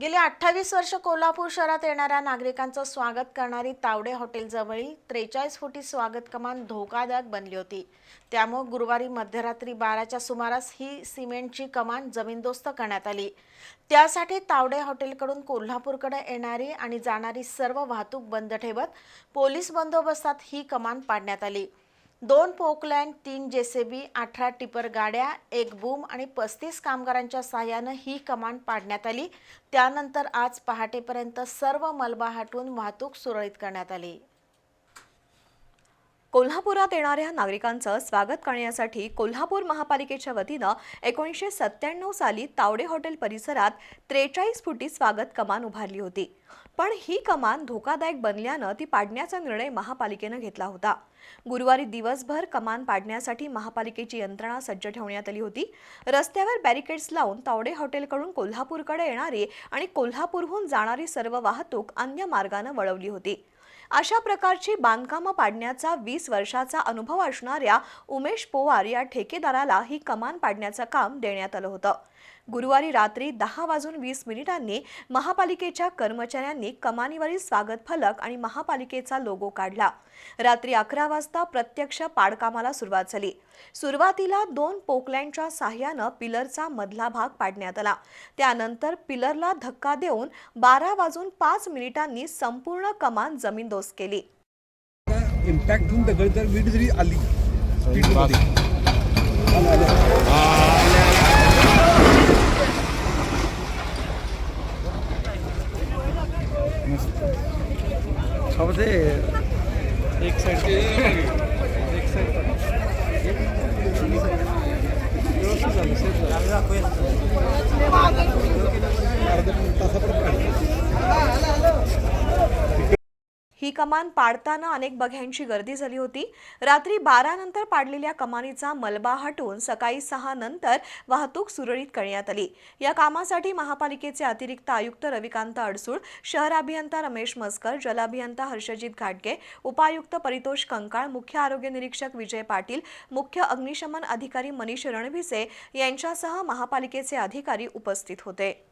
गेली अठ्ठावीस वर्ष कोल्हापूर शहरात येणाऱ्या नागरिकांचं स्वागत करणारी तावडे हॉटेलजवळील त्रेचाळीस फुटी स्वागत कमान धोकादायक बनली होती. त्यामुळे गुरुवारी मध्यरात्री बाराच्या सुमारास ही सिमेंटची कमान जमीनदोस्त करण्यात आली. त्यासाठी तावडे हॉटेलकडून कोल्हापूरकडे येणारी आणि जाणारी सर्व वाहतूक बंद ठेवत पोलीस बंदोबस्तात ही कमान पाडण्यात आली. दोन पोकलँड तीन जेसीबी अठरा टिपर गाड्या एक बूम आणि पस्तीस कामगारांच्या साहाय्यानं ही कमान पाडण्यात आली. त्यानंतर आज पहाटेपर्यंत सर्व मलबा हटवून वाहतूक सुरळीत करण्यात आली. कोल्हापुरात येणाऱ्या नागरिकांचं स्वागत करण्यासाठी कोल्हापूर महापालिकेच्या वतीनं एकोणीसशे सत्त्याण्णव साली तावडे हॉटेल परिसरात त्रेचाळीस फुटी स्वागत कमान उभारली होती. पण ही कमान धोकादायक बनल्यानं ती पाडण्याचा निर्णय महापालिकेनं घेतला होता. गुरुवारी दिवसभर कमान पाडण्यासाठी महापालिकेची यंत्रणा सज्ज ठेवण्यात आली होती. रस्त्यावर बॅरिकेड्स लावून तावडे हॉटेलकडून कोल्हापूरकडे येणारी आणि कोल्हापूरहून जाणारी सर्व वाहतूक अन्य मार्गानं वळवली होती. अशा प्रकारची बांधकामं पाडण्याचा वीस वर्षाचा अनुभव असणाऱ्या उमेश पोवार या ठेकेदाराला ही कमान पाडण्याचं काम देण्यात आलं होतं. गुरुवारी रात्री दहा वाजून वीस मिनिटांनी महापालिकेच्या कर्मचाऱ्यांनी कमानीवरील स्वागत फलक आणि महापालिकेचा लोगो काढला. रात्री अकरा वाजता प्रत्यक्ष पाडकामाला सुरुवात झाली. सुरुवातीला दोन पोकलँडच्या साह्यानं पिलरचा मधला भाग पाडण्यात आला. त्यानंतर पिलरला धक्का देऊन बारा वाजून पाच मिनिटांनी संपूर्ण कमान जमीनदोस्त केली. इम्पॅक्ट होऊन दगड जर वीट जरी आली स्पीडमध्ये एक साइड एक साइड व्यवस्थित झालं सेफ झालं अर्धा तासापर्यंत. ही कमान पाडताना अनेक बघ्यांची गर्दी झाली होती. रात्री बारा नंतर पाडलेल्या कमानीचा मलबा हटवून सकाळी सहा नंतर वाहतूक सुरळीत करण्यात आली. या कामासाठी महापालिकेचे अतिरिक्त आयुक्त रविकांत अडसूळ शहर अभियंता रमेश मस्कर जलअभियंता हर्षजित घाटगे उपायुक्त परितोष कंकाळ मुख्य आरोग्य निरीक्षक विजय पाटील मुख्य अग्निशमन अधिकारी मनीष रणभिसे यांच्यासह महापालिकेचे अधिकारी उपस्थित होते.